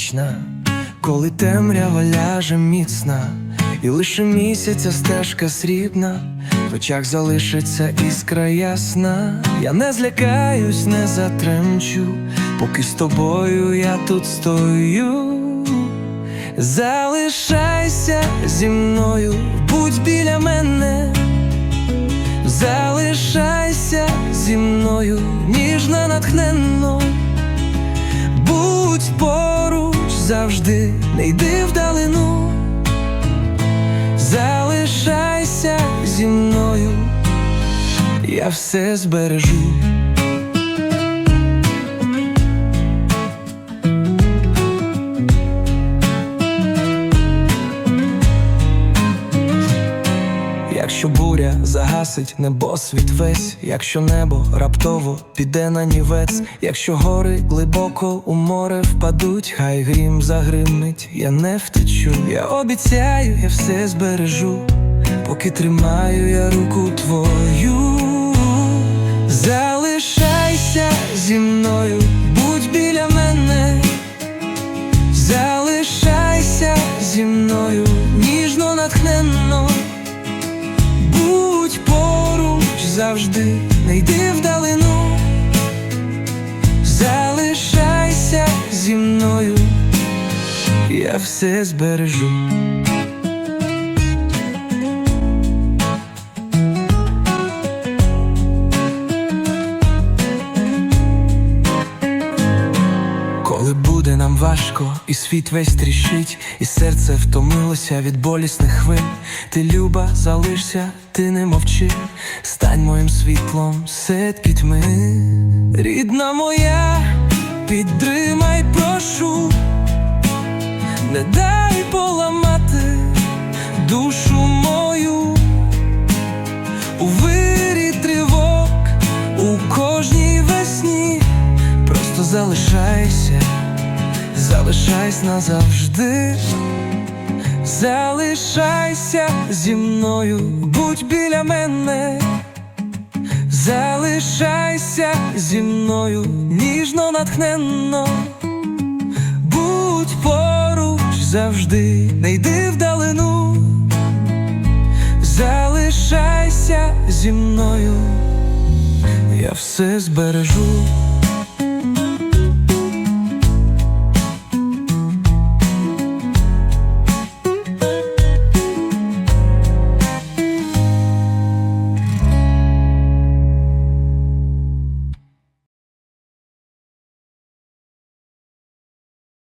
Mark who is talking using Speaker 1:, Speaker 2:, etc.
Speaker 1: вічна, коли темрява ляже міцна, і лише місяця стежка срібна, в очах залишиться іскра ясна. Я не злякаюсь, не затремчу, поки з тобою я тут стою. Залишайся зі мною, будь біля мене, залишайся зі мною, ніжно натхненно, завжди, не йди вдалину, залишайся зі мною, я все збережу. Якщо буря загасить небосвіт весь, якщо небо раптово піде на нівець, якщо гори глибоко у море впадуть, хай грім загримить, я не втечу. Я обіцяю, я все збережу, поки тримаю я руку твою. Завжди, не йди вдалину, залишайся зі мною, я все збережу. Буде нам важко, і світ весь тріщить, і серце втомилося від болісних хвиль. Ти люба, залишся, ти не мовчи, стань моїм світлом серед пітьми. Рідна моя, підтримай, прошу, не дай поламати душу мою у вирі тривог, у кожній весні. Просто залишайся, залишайся назавжди, залишайся зі мною, будь біля мене, залишайся зі мною, ніжно натхненно, будь поруч завжди, не йди вдалину, залишайся зі мною, я все збережу.